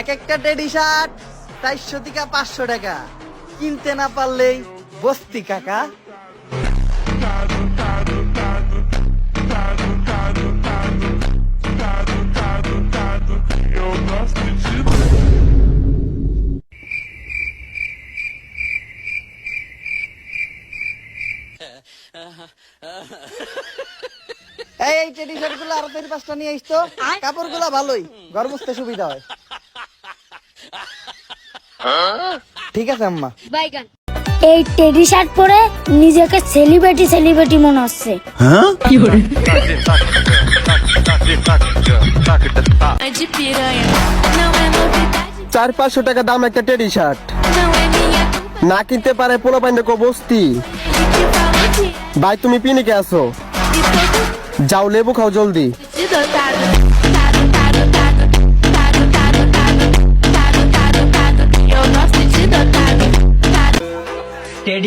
এক একটা teddy shirt চারশো থেকে পাঁচশো টাকা। কিনতে না পারলেই বস্তি কাকা। এই টেডি শার্টগুলো আরও পাঁচটা নিয়ে আসতো কাপড়গুলো ভালোই ঘর মুছতে সুবিধা হয়। ঠিক আছে আম্মা। বাইগান এই টেডি শার্ট পরে নিজেকে সেলিব্রিটি সেলিব্রিটি মনে হচ্ছে. Não é novidade, চার পাঁচশো টাকা দাম একটা টেডি শার্ট। না কিনতে পারে পোলা পাইনে কো বস্তি। ভাই তুমি পিনিকে আসো e যাও লেবু খাও জলদি।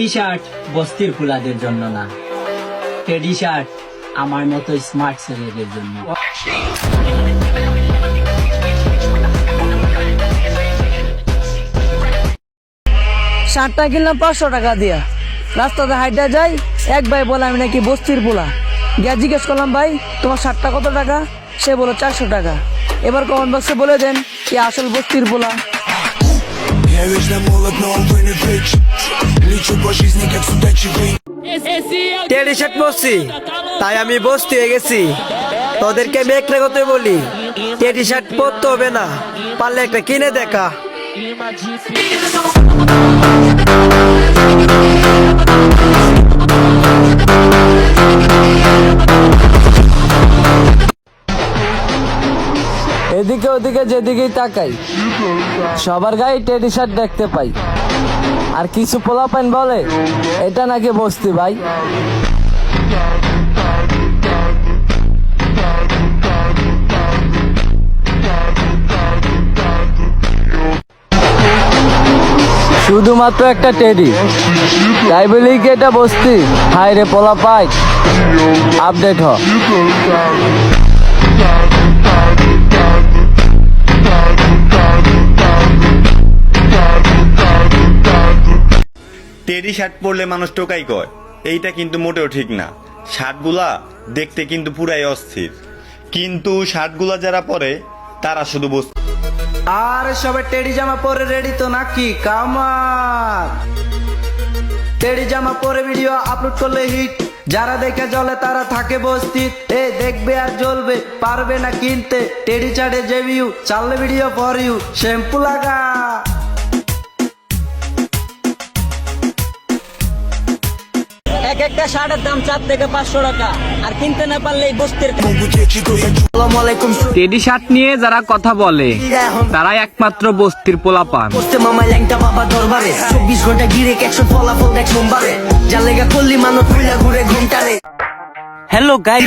টেডি শার্ট বস্তির ফুলাদের জন্য না। টেডি শার্ট আমার মতো স্মার্ট ছেলেদের জন্য। শার্টটা কিনলাম পাঁচশো টাকা দিয়া। রাস্তাতে হাইটা যাই, এক ভাই বলে আমি নাকি বস্তির পোলা। গিয়া জিজ্ঞেস করলাম, ভাই, তোমার শার্টটা কত টাকা? সে বলো চারশো টাকা। এবার কমেন্ট বক্সে বলে দেন, কি আসল বস্তির পোলা? Я вечно молод, но увы не вечен Лечу по жизни, как судачевый টেডি শার্ট পরছি তাই আমি বস্তি হয়ে গেছি তোদেরকে মেকরে করতে বলি টেডি শার্ট পরতে হবে না পারলে একটা কিনে দেখা এদিকে ওদিকে যেদিকেই তাকাই, সবার গায়ে টেডি শার্ট দেখতে পাই। আর কিছু পোলা পাইন বলে, এটা নাকি বস্তি ভাই? শুধুমাত্র একটা টেডি। তাই বলি কি এটা বস্তি? হাই রে পোলা পাই। আপডেট হ। টেডি শার্ট পরলে মানুষ টোকাই কয়। এইটা কিন্তু মোটেও ঠিক না। শার্টগুলা দেখতে কিন্তু পুরাই অস্থির। কিন্তু শার্টগুলা যারা পরে, তারা শুধু বস্তু আর সবাই টেডি জামা পরে রেডি তো নাকি? কামার টেডি জামা পরে ভিডিও আপলোড করলে হিট যারা দেখে জলে তারা থাকে এ, দেখবে আর জ্বলবে, পারবে না কিনতে। টেডি চাটে চাললে ভিডিও ফর ইউ শ্যাম্পু লাগা একটা শার্টের দাম চার থেকে পাঁচশো টাকা। আর কিনতে না পারলে এই বস্তির টেডি শার্ট নিয়ে যারা কথা বলে তারাই একমাত্র বস্তির পোলা পান মামা ল্যাংটা বাবা দরবারে। চব্বিশ ঘণ্টা গিরে একশো ফলাফল দেখ সোমবারে। যা লেগা করলি মানুষ ঘুরে ঘুরে ঘুমটারে। হ্যালো গাই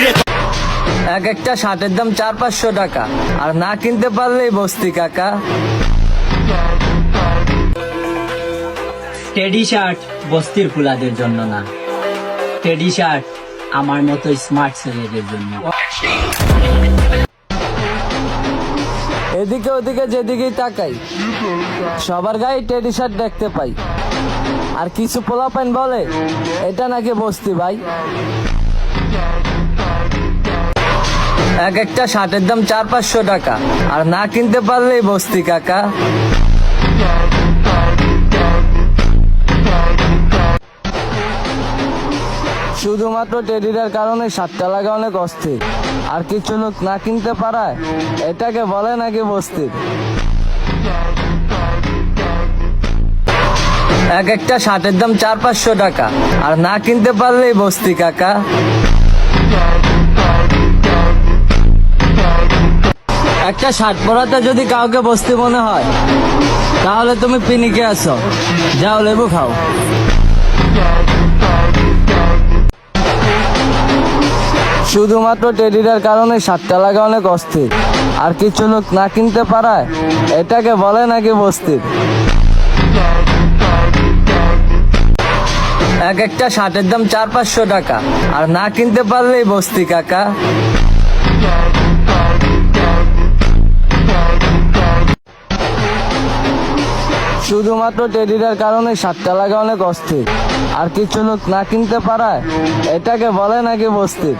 এক একটা শার্টের দাম চার পাঁচশো টাকা। আর না কিনতে পারলেই বস্তি কাকা। টেডি শার্ট বস্তির ফুলাদের জন্য না। টেডি শার্ট আমার মতো স্মার্ট ছেলেদের জন্য। এদিকে ওদিকে যেদিকেই তাকাই, সবার গায়ে টেডি শার্ট দেখতে পাই। আর কিছু পোলা পাইন বলে, এটা নাকি বস্তি ভাই? এক একটা শার্টের দাম চার পাঁচশো টাকা, আর না কিনতে পারলেই বস্তি কাকা। শুধুমাত্র টেডিটার কারণে সাতটা লাগা অনেক অস্থির। আর কিছু লোক না কিনতে পারায় এটাকে বলে নাকি বস্তির। এক একটা শার্টের দাম চার পাঁচশো টাকা। আর না কিনতে পারলেই বস্তি, কাকা। একটা শার্ট পরাতে যদি কাউকে বস্তি মনে হয়, তাহলে তুমি পিনিকে আসো যাও, লেবু খাও। শুধুমাত্র টেডিটার কারণে সাতটা লাগা অনেক অস্থির। আর কিছু লোক না কিনতে পারায় এটাকে বলে নাকি বস্তির। এক একটা শার্টের দাম চার পাঁচশো টাকা। আর না কিনতে পারলেই বস্তি, কাকা। শুধুমাত্র টেডিটার কারণে সাতটা লাগা অনেক অস্থির। আর কিছু লোক না কিনতে পারায় এটাকে বলে নাকি বস্তির।